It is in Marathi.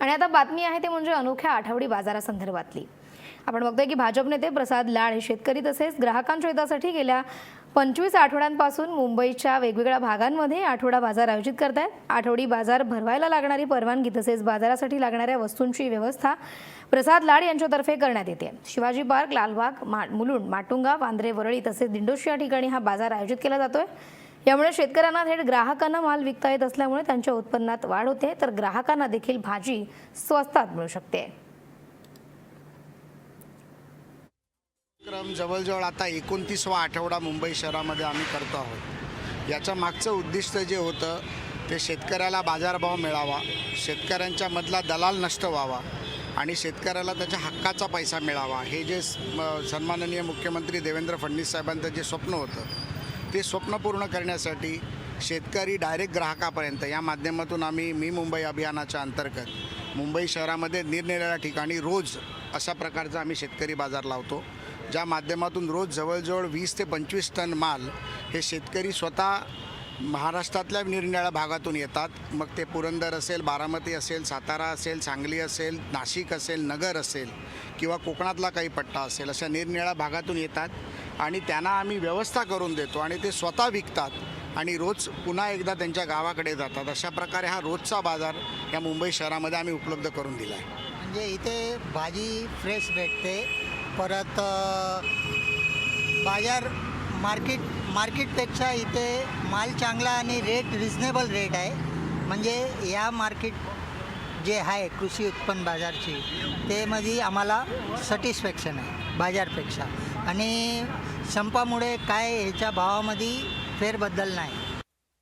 आणि आता बातमी आहे ते म्हणजे अनोख्या आठवडी बाजारासंदर्भातली. आपण बघतोय की भाजप नेते प्रसाद लाड हे शेतकरी तसेच ग्राहकांच्या हितासाठी गेल्या पंचवीस आठवड्यांपासून मुंबईच्या वेगवेगळ्या भागांमध्ये आठवडा बाजार आयोजित करत आहेत आठवडी बाजार भरवायला लागणारी परवानगी तसेच बाजारासाठी लागणाऱ्या वस्तूंची व्यवस्था प्रसाद लाड यांच्यातर्फे करण्यात येते. शिवाजी पार्क लालबाग मा मुलुंड माटुंगा वांद्रे वरळी तसेच दिंडोशी या ठिकाणी हा बाजार आयोजित केला जातोय. यामुळे शेतकऱ्यांना थेट ग्राहकांना माल विकता येत असल्यामुळे त्यांच्या उत्पन्नात वाढ होते. तर ग्राहकांना देखील भाजी स्वस्तात मिळू शकते. क्रम जवळजवळ आता एकोणतीसवा आठवडा मुंबई शहरामध्ये आम्ही करतो आहोत. याच्या मागचं उद्दिष्ट जे होतं ते शेतकऱ्याला बाजारभाव मिळावा शेतकऱ्यांच्या मधला दलाल नष्ट व्हावा आणि शेतकऱ्याला त्याच्या हक्काचा पैसा मिळावा. हे जे सन्माननीय मुख्यमंत्री देवेंद्र फडणवीस साहेबांचं जे स्वप्न होतं ते स्वप्न पूर्ण करण्यासाठी शेतकरी डायरेक्ट ग्राहकापर्यंत या माध्यमातून आम्ही मी मुंबई अभियानाच्या अंतर्गत मुंबई शहरामध्ये निरनिराळ्या ठिकाणी रोज अशा प्रकारचा आम्ही शेतकरी बाजार लावतो ज्या माध्यमातून रोज जवळजवळ वीस ते पंचवीस टन माल हे शेतकरी स्वतः महाराष्ट्रातल्या निरनिराळ्या भागातून येतात. मग ते पुरंदर असेल बारामती असेल सातारा असेल सांगली असेल नाशिक असेल नगर असेल किंवा कोकणातला काही पट्टा असेल अशा निरनिराळ्या भागातून येतात. आणि त्यांना आम्ही व्यवस्था करून देतो आणि ते स्वतः विकतात आणि रोज पुन्हा एकदा त्यांच्या गावाकडे जातात. अशा प्रकारे हा रोजचा बाजार या मुंबई शहरामध्ये आम्ही उपलब्ध करून दिला आहे. म्हणजे इथे भाजी फ्रेश भेटते. परत बाजार मार्केट मार्केटपेक्षा इथे माल चांगला आणि रेट रिजनेबल रेट आहे. म्हणजे या मार्केट जे आहे कृषी उत्पन्न बाजारची तेमध्ये आम्हाला सॅटिस्फॅक्शन आहे बाजारपेक्षा. आणि संपामुळे काय ह्याच्या भावामध्ये फेरबदल नाही.